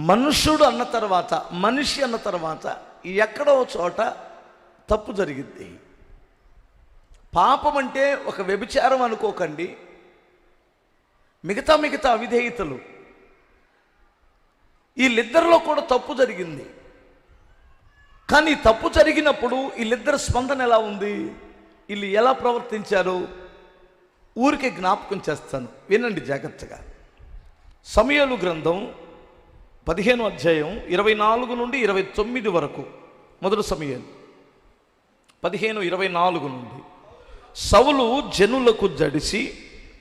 మనుషుడు అన్న తర్వాత మనిషి అన్న తర్వాత ఎక్కడో చోట తప్పు జరిగింది పాపం అంటే ఒక వ్యభిచారం అనుకోకండి. మిగతా మిగతా అవిధేయతలు. వీళ్ళిద్దరిలో కూడా తప్పు జరిగింది. కానీ తప్పు జరిగినప్పుడు వీళ్ళిద్దరి స్పందన ఎలా ఉంది? వీళ్ళు ఎలా ప్రవర్తించారు? ఊరికే జ్ఞాపకం చేస్తాను. వినండి జాగ్రత్తగా. సమయాలు గ్రంథం పదిహేను అధ్యాయం ఇరవై నాలుగు నుండి ఇరవై తొమ్మిది వరకు. మొదటి సమయం పదిహేను ఇరవై నాలుగు నుండి. సవులు జనులకు జడిసి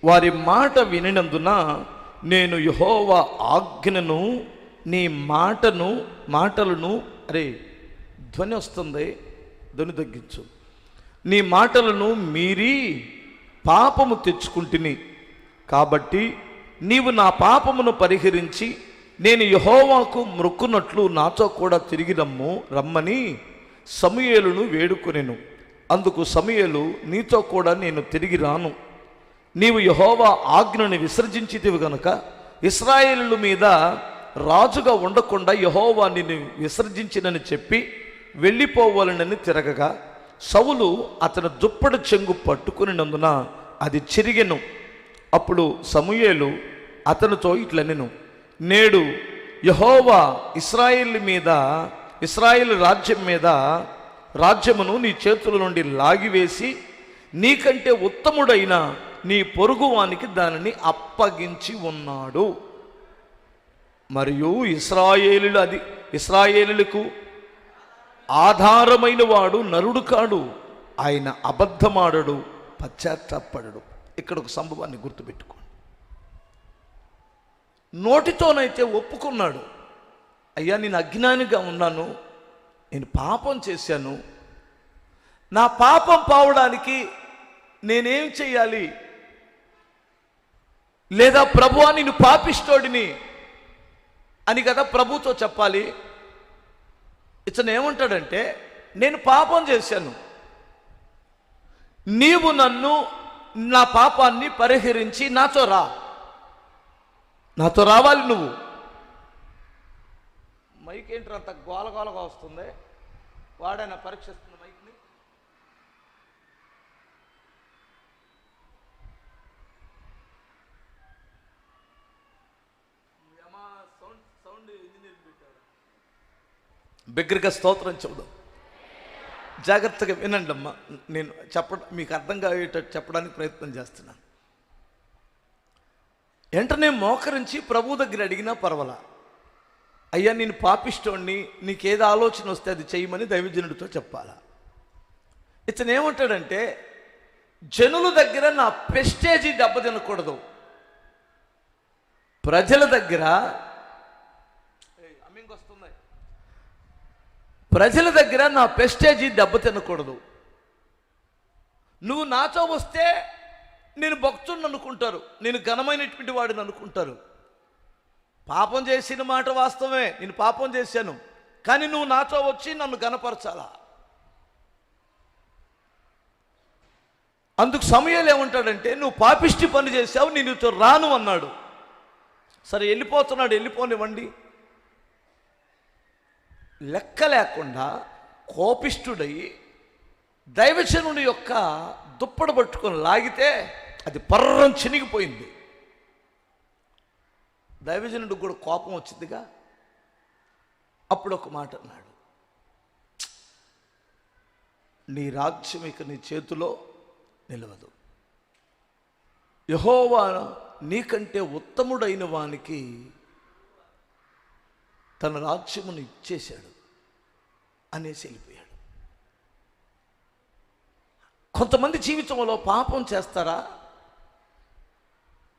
వారి మాట వినినందున నేను యహోవ ఆజ్ఞను నీ మాటను మాటలను అరే ధ్వని వస్తుంది ధ్వని తగ్గించు. నీ మాటలను మీరి పాపము తెచ్చుకుంటుని. కాబట్టి నీవు నా పాపమును పరిహరించి నేను యహోవాకు మృక్కునట్లు నాతో కూడా తిరిగి రమ్ము రమ్మని సమయలును వేడుకొనెను. అందుకు సమయలు నీతో కూడా నేను తిరిగి రాను. నీవు యహోవా ఆజ్ఞను విసర్జించితివి గనుక ఇస్రాయేలు మీద రాజుగా ఉండకుండా యహోవా నిన్ను విసర్జించినని చెప్పి వెళ్ళిపోవాలనని తిరగగా సవులు అతని దుప్పటి చెంగు పట్టుకునినందున అది చిరిగెను. అప్పుడు సమూయేలు అతనితో ఇట్లనెను. నేడు యహోవా ఇస్రాయిల్ మీద ఇస్రాయిల్ రాజ్యం మీద రాజ్యమును నీ చేతుల నుండి లాగివేసి నీకంటే ఉత్తముడైన నీ పొరుగువానికి దానిని అప్పగించి ఉన్నాడు. మరియు ఇస్రాయేలులు అది ఇస్రాయేలులకు ఆధారమైన వాడు నరుడు కాడు. ఆయన అబద్ధమాడడు పశ్చాత్తాపడడు ఇక్కడ ఒక సంభవాన్ని గుర్తుపెట్టుకో నోటితోనైతే ఒప్పుకున్నాడు. అయ్యా నేను అజ్ఞానిగా ఉన్నాను. నేను పాపం చేశాను. నా పాపం పావడానికి నేనేం చెయ్యాలి లేదా ప్రభువా నేను పాపిస్తోడిని అని కదా ప్రభుతో చెప్పాలి. ఇతను ఏమంటాడంటే నేను పాపం చేశాను. నీవు నన్ను నా పాపాన్ని పరిహరించి నాతో రా. నాతో రావాలి నువ్వు. మైక్ ఏంటి అంత గోలగోలగా వస్తుంది? వాడైనా పరీక్షిస్తున్న మైక్ని? సౌండ్ సౌండ్ ఇంజనీర్ పెట్టాడు? బిగ్గరగా స్తోత్రం చెబుదాం. జాగ్రత్తగా వినండి అమ్మా నేను చెప్ప మీకు అర్థం కాయేటట్టు చెప్పడానికి ప్రయత్నం చేస్తున్నాను. వెంటనే మోకరించి ప్రభు దగ్గర అడిగినా పర్వాలా? అయ్యా నేను పాపిస్తోడిని నీకేది ఆలోచన వస్తే అది చేయమని దైవజనుడితో చెప్పాలా? ఇతను ఏమంటాడంటే జనుల దగ్గర నా పెస్టేజీ దెబ్బతినకూడదు. ప్రజల దగ్గర ప్రజల దగ్గర నా పెస్టేజీ దెబ్బతినకూడదు. నువ్వు నాతో వస్తే నేను భక్తుడిని అనుకుంటారు. నేను ఘనమైనటువంటి వాడిని అనుకుంటారు. పాపం చేసిన మాట వాస్తవమే. నేను పాపం చేశాను. కానీ నువ్వు నాతో వచ్చి నన్ను గనపరచాలా అందుకు సమయాలు ఏమంటాడంటే నువ్వు పాపిష్టి పని చేశావు నేను నీతో రాను అన్నాడు. సరే వెళ్ళిపోతున్నాడు. వెళ్ళిపోనివ్వండి. లెక్క లేకుండా కోపిష్ఠుడై దైవజనుడి యొక్క దుప్పడు పట్టుకొని లాగితే అది పర్రం చినిగిపోయింది. దైవజనుడికి కూడా కోపం వచ్చిందిగా. అప్పుడు ఒక మాట అన్నాడు. నీ రాజ్యం ఇక నీ చేతిలో నిలవదు. యహోవా నీకంటే ఉత్తముడైన వానికి తన రాజ్యమును ఇచ్చేశాడు అనేసి వెళ్ళిపోయాడు. కొంతమంది జీవితంలో పాపం చేస్తారా?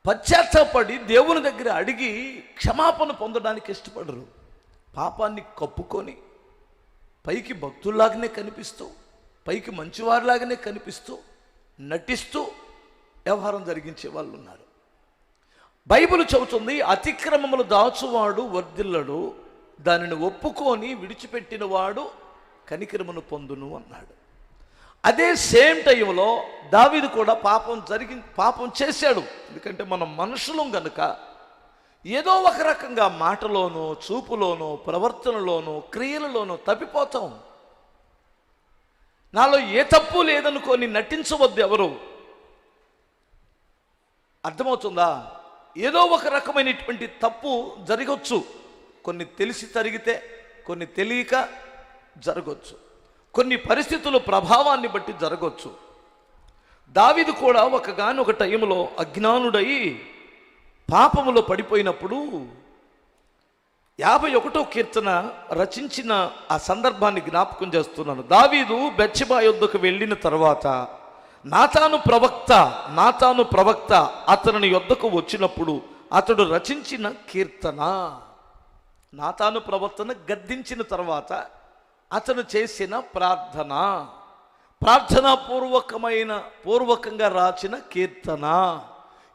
పశ్చాత్తాపడి దేవుని దగ్గర అడిగి క్షమాపణ పొందడానికి ఇష్టపడరు. పాపాన్ని కప్పుకొని పైకి భక్తుల్లాగానే కనిపిస్తూ పైకి మంచివారిలాగానే కనిపిస్తూ నటిస్తూ వ్యవహారం జరిగించే వాళ్ళు ఉన్నారు బైబిల్ చెబుతుంది అతిక్రమములు దాచువాడు వర్ధిల్లడు దానిని ఒప్పుకొని విడిచిపెట్టినవాడు కనికరమును పొందును అన్నాడు. అదే సేమ్ టైంలో దావిది కూడా పాపం జరిగి పాపం చేశాడు. ఎందుకంటే మనం మనుషులం గనుక ఏదో ఒక రకంగా మాటలోనో చూపులోనో ప్రవర్తనలోనో క్రియలలోనో తప్పిపోతాం. నాలో ఏ తప్పు లేదనుకొని నటించవద్దు ఎవరు. అర్థమవుతుందా? ఏదో ఒక రకమైనటువంటి తప్పు జరగవచ్చు కొన్ని తెలిసి జరిగితే కొన్ని తెలియక జరగవచ్చు కొన్ని పరిస్థితుల ప్రభావాన్ని బట్టి జరగవచ్చు దావిది కూడా ఒకగాని ఒక టైంలో అజ్ఞానుడై పాపములో పడిపోయినప్పుడు యాభై ఒకటో కీర్తన రచించిన ఆ సందర్భాన్ని జ్ఞాపకం చేస్తున్నాను. దావీదు బెచ్చబా యుద్ధకు వెళ్ళిన తర్వాత నాతాను ప్రవక్త నాతాను ప్రవక్త అతని యొద్దకు వచ్చినప్పుడు అతడు రచించిన కీర్తన నాతాను ప్రవక్తను గద్దించిన తర్వాత అతను చేసిన ప్రార్థన. ప్రార్థనా పూర్వకమైన పూర్వకంగా రాసిన కీర్తన.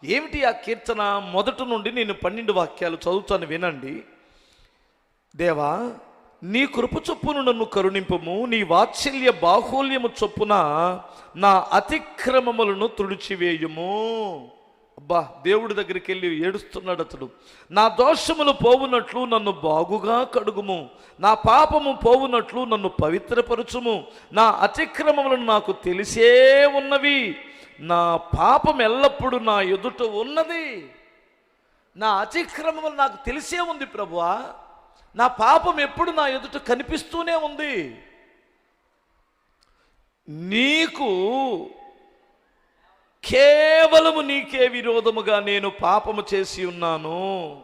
ఏమిటి ఆ కీర్తన? మొదటి నుండి నేను పన్నెండు వాక్యాలు చదువుతాను వినండి. దేవా నీ కృప చొప్పును నన్ను కరుణింపము నీ వాత్సల్య బాహుల్యము చొప్పున నా అతిక్రమములను తుడిచివేయుము. అబ్బా దేవుడి దగ్గరికి వెళ్ళి ఏడుస్తున్నాడు అతడు. నా దోషములు పోవునట్లు నన్ను బాగుగా కడుగుము. నా పాపము పోవునట్లు నన్ను పవిత్రపరచుము. నా అతిక్రమములను నాకు తెలిసే ఉన్నవి. నా పాపం ఎల్లప్పుడూ నా ఎదుట ఉన్నది. నా అతిక్రమములు నాకు తెలిసే ఉంది ప్రభువా. నా పాపం ఎప్పుడు నా ఎదుట కనిపిస్తూనే ఉంది. నీకు కే కేవలము నీకే విరోధముగా నేను పాపము చేసి ఉన్నాను.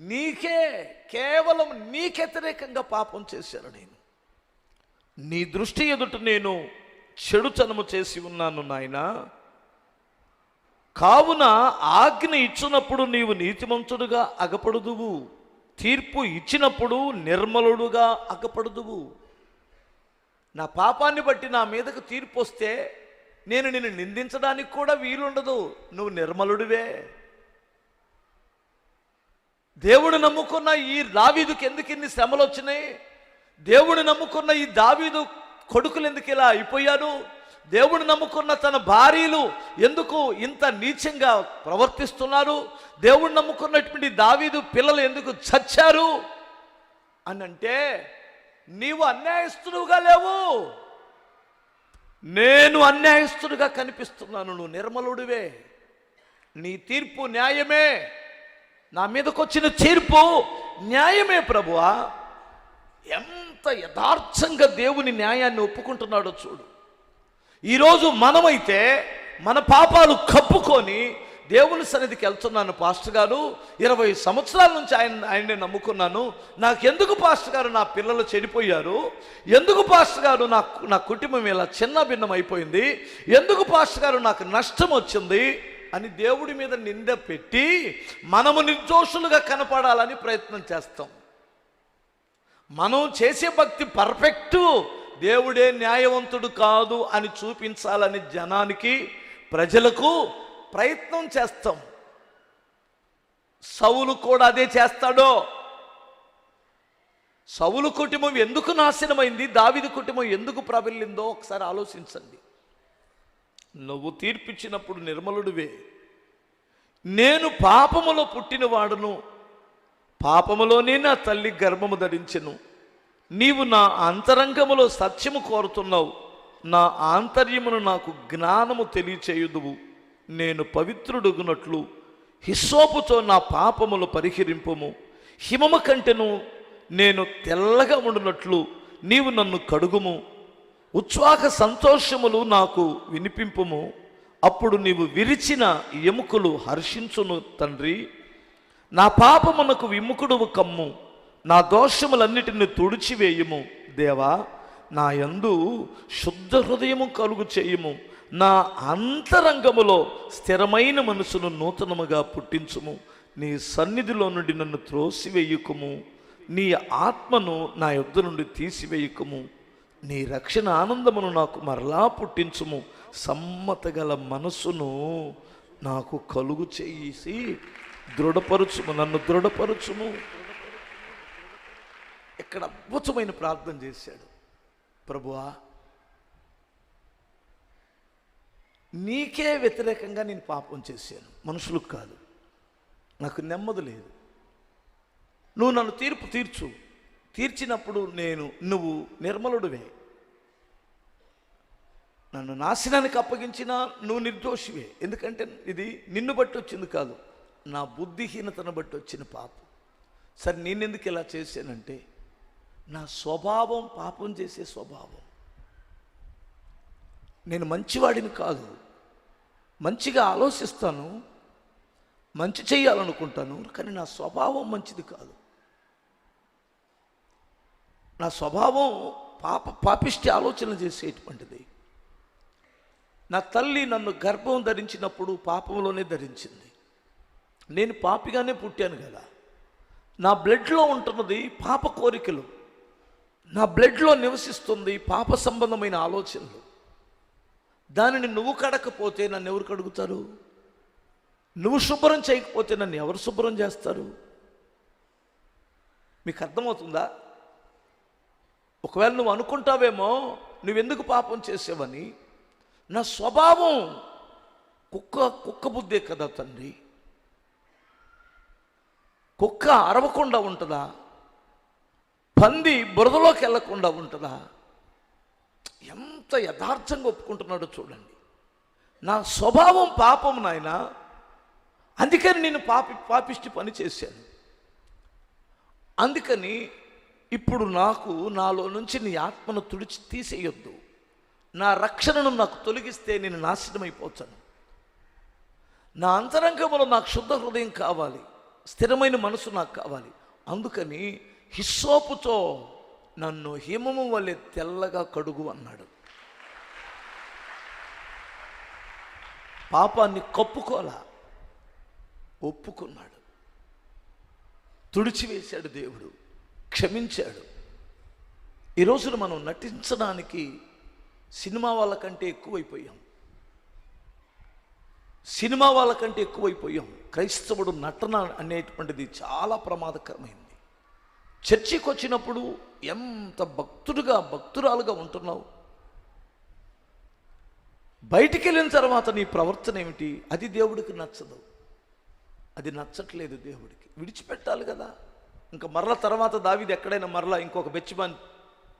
నీకే కేవలం నీకెతిరేకంగా వ్యతిరేకంగా పాపం చేశాను నేను. నీ దృష్టి ఎదుట నేను చెడుచనము చేసి ఉన్నాను నాయనా. కావున ఆజ్ఞ ఇచ్చినప్పుడు నీవు నీతిమంతుడుగా అగపడుదువు. తీర్పు ఇచ్చినప్పుడు నిర్మలుడుగా అగపడుదువు. నా పాపాన్ని బట్టి నా మీదకు తీర్పు వస్తే నేను నిన్ను నిందించడానికి కూడా వీలుండదు. నువ్వు నిర్మలుడివే. దేవుడు నమ్ముకున్న ఈ దావీదుకి ఎందుకు ఇన్ని శ్రమలు వచ్చినాయి? దేవుడు నమ్ముకున్న ఈ దావీదు కొడుకులు ఎందుకు ఇలా అయిపోయారు? దేవుడు నమ్ముకున్న తన భార్యలు ఎందుకు ఇంత నీచంగా ప్రవర్తిస్తున్నారు? దేవుడు నమ్ముకున్నటువంటి దావీదు పిల్లలు ఎందుకు చచ్చారు? అని అంటే నీవు అన్యాయస్తుడుగా లేవు. నేను అన్యాయస్తుడిగా కనిపిస్తున్నాను నువ్వు నిర్మలుడివే. నీ తీర్పు న్యాయమే. నా మీదకొచ్చిన తీర్పు న్యాయమే ప్రభువా. ఎంత యథార్థంగా దేవుని న్యాయాన్ని ఒప్పుకుంటున్నాడో చూడు. ఈరోజు మనమైతే మన పాపాలు కప్పుకొని దేవుని సన్నిధికి వెళ్తున్నాను పాస్టర్ గారు. ఇరవై సంవత్సరాల నుంచి ఆయన ఆయన్ని నమ్ముకున్నాను. నాకు ఎందుకు పాస్టర్ గారు నా పిల్లలు చెడిపోయారు? ఎందుకు పాస్టర్ గారు నా నా కుటుంబం ఇలా చిన్న భిన్నం అయిపోయింది? ఎందుకు పాస్టర్ గారు నాకు నష్టం వచ్చింది? అని దేవుడి మీద నింద పెట్టి మనము నిర్దోషులుగా కనపడాలని ప్రయత్నం చేస్తాం. మనం చేసే భక్తి పర్ఫెక్టు దేవుడే న్యాయవంతుడు కాదు అని చూపించాలని జనానికి ప్రజలకు ప్రయత్నం చేస్తాం. సవులు కూడా అదే చేస్తాడో. సవులు కుటుంబం ఎందుకు నాశనమైంది? దావిది కుటుంబం ఎందుకు ప్రబలిందో ఒకసారి ఆలోచించండి. నువ్వు తీర్పిచ్చినప్పుడు నిర్మలుడివే. నేను పాపములో పుట్టినవాడును. పాపములోనే నా తల్లి గర్భము ధరించెను. నీవు నా అంతరంగములో సత్యము కోరుతున్నావు. నా ఆంతర్యమును నాకు జ్ఞానము తెలియచేయుదువు. నేను పవిత్రుడుగునట్లు హిస్సోపుతో నా పాపములు పరిహరింపుము. హిమము కంటెను నేను తెల్లగా ఉండునట్లు నీవు నన్ను కడుగుము. ఉత్సాహ సంతోషములు నాకు వినిపింపుము. అప్పుడు నీవు విరిచిన ఎముకలు హర్షించును తండ్రి. నా పాపమునకు విముఖుడువు కమ్ము. నా దోషములన్నిటిని తుడిచివేయము. దేవా నా యందు శుద్ధ హృదయము కలుగు చేయుము. నా అంతరంగములో స్థిరమైన మనసును నూతనముగా పుట్టించుము. నీ సన్నిధిలో నుండి నన్ను త్రోసివేయుకుము. నీ ఆత్మను నా యుద్ధ నుండి తీసివేయుకుము. నీ రక్షణ ఆనందమును నాకు మరలా పుట్టించుము. సమ్మతగల మనసును నాకు కలుగు చేసి దృఢపరుచుము. నన్ను దృఢపరుచుము. ఇక్కడ అద్భుతమైన ప్రార్థన చేశాడు. ప్రభువా నీకే వ్యతిరేకంగా నేను పాపం చేశాను. మనుషులకు కాదు. నాకు నెమ్మది లేదు. నువ్వు నన్ను తీర్పు తీర్చు. తీర్చినప్పుడు నేను నువ్వు నిర్మలుడివే. నన్ను నాశనానికి అప్పగించినా నువ్వు నిర్దోషివే. ఎందుకంటే ఇది నిన్ను బట్టి వచ్చింది కాదు. నా బుద్ధిహీనతను బట్టి వచ్చిన పాపం. సరే నేనెందుకు ఇలా చేశానంటే నా స్వభావం పాపం చేసే స్వభావం. నేను మంచివాడిని కాదు. మంచిగా ఆలోచిస్తాను. మంచి చేయాలనుకుంటాను. కానీ నా స్వభావం మంచిది కాదు. నా స్వభావం పాప పాపిష్టి ఆలోచన చేసేటువంటిది. నా తల్లి నన్ను గర్భం ధరించినప్పుడు పాపంలోనే ధరించింది. నేను పాపిగానే పుట్టాను కదా. నా బ్లడ్లో ఉంటున్నది పాప కోరికలు. నా బ్లడ్లో నివసిస్తుంది పాప సంబంధమైన ఆలోచనలు. దానిని నువ్వు కడకపోతే నన్ను ఎవరు కడుగుతారు? నువ్వు శుభ్రం చేయకపోతే నన్ను ఎవరు శుభ్రం చేస్తారు? మీకు అర్థమవుతుందా? ఒకవేళ నువ్వు అనుకుంటావేమో నువ్వెందుకు పాపం చేసేవని? నా స్వభావం కుక్క కుక్క బుద్ధే కదా తండ్రి. కుక్క అరవకుండా ఉంటుందా? పంది బురదలోకి వెళ్ళకుండా ఉంటుందా? ఎంత యథార్థంగా ఒప్పుకుంటున్నాడో చూడండి. నా స్వభావం పాపం నాయన. అందుకని నేను పాపి పాపిష్టి పని చేశాను. అందుకని ఇప్పుడు నాకు నాలో నుంచి నీ ఆత్మను తుడిచి తీసేయొద్దు. నా రక్షణను నాకు తొలగిస్తే నేను నాశనం నా అంతరంగంలో నాకు శుద్ధ హృదయం కావాలి. స్థిరమైన మనసు నాకు కావాలి. అందుకని హిస్సోపుతో నన్ను హిమము వలె తెల్లగా కడుగు అన్నాడు. పాపాన్ని కప్పుకోలా ఒప్పుకున్నాడు. తుడిచివేశాడు దేవుడు క్షమించాడు. ఈ రోజున మనం నటించడానికి సినిమా వాళ్ళకంటే ఎక్కువైపోయాం. సినిమా వాళ్ళకంటే ఎక్కువైపోయాం. క్రైస్తవుడు నటన అనేటువంటిది చాలా ప్రమాదకరమైనది. చర్చికి వచ్చినప్పుడు ఎంత భక్తుడుగా భక్తురాలుగా ఉంటున్నావు? బయటికి వెళ్ళిన తర్వాత నీ ప్రవర్తన ఏమిటి? అది దేవుడికి నచ్చదు. అది నచ్చట్లేదు దేవుడికి. విడిచిపెట్టాలి కదా. ఇంకా మరల తర్వాత దావిది ఎక్కడైనా మరలా ఇంకొక బెచ్చిమాన్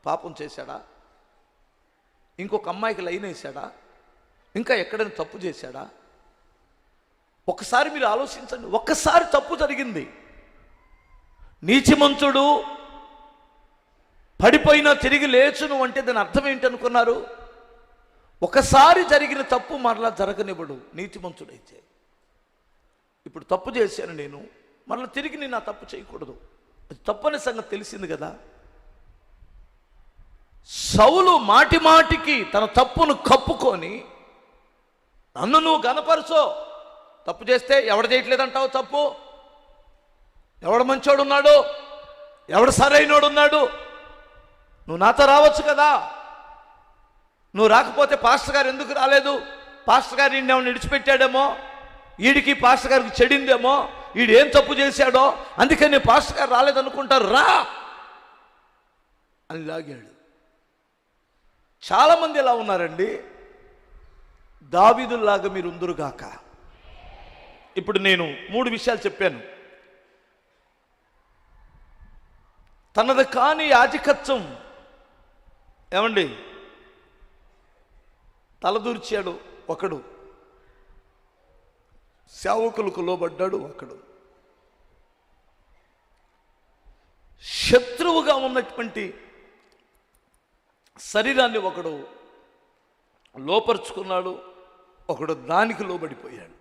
పాపం చేశాడా? ఇంకొక అమ్మాయికి లైన్ వేశాడా? ఇంకా ఎక్కడైనా తప్పు చేశాడా? ఒకసారి మీరు ఆలోచించండి. ఒక్కసారి తప్పు జరిగింది. నీచిమంతుడు పడిపోయినా తిరిగి లేచును అంటే దాని అర్థం ఏంటనుకున్నారు? ఒకసారి జరిగిన తప్పు మరలా జరగనివ్వడు నీతిమంతుడైతే. ఇప్పుడు తప్పు చేశాను నేను మరలా తిరిగి నేను ఆ తప్పు చేయకూడదు. అది తప్పని సంగతి తెలిసింది కదా. సౌలు మాటి మాటికి తన తప్పును కప్పుకొని నన్ను నువ్వు గనపరచో తప్పు చేస్తే ఎవడు చేయట్లేదంటావు తప్పు? ఎవడు మంచోడు ఉన్నాడు ఎవడు సరైనోడు ఉన్నాడు నువ్వు నాతో రావచ్చు కదా? నువ్వు రాకపోతే పాస్టర్ గారు ఎందుకు రాలేదు? పాస్టర్ గారు ఈయన ఏమైనా విడిచిపెట్టాడేమో? వీడికి పాస్టర్ గారికి చెడిందేమో? వీడు ఏం తప్పు చేశాడో? అందుకని పాస్టర్ గారు రాలేదనుకుంటారు రా! అని లాగాడు. చాలామంది ఎలా ఉన్నారండి? దావీదుల్లాగా మీరు ఉందరుగాక. ఇప్పుడు నేను మూడు విషయాలు చెప్పాను. తనది కాని యాజకత్వం. ఏమండి? తలదూర్చాడు ఒకడు. సేవకులకు లోబడ్డాడు ఒకడు. శత్రువుగా ఉన్నటువంటి శరీరాన్ని ఒకడు లోపరుచుకున్నాడు. ఒకడు దానికి లోబడిపోయాడు.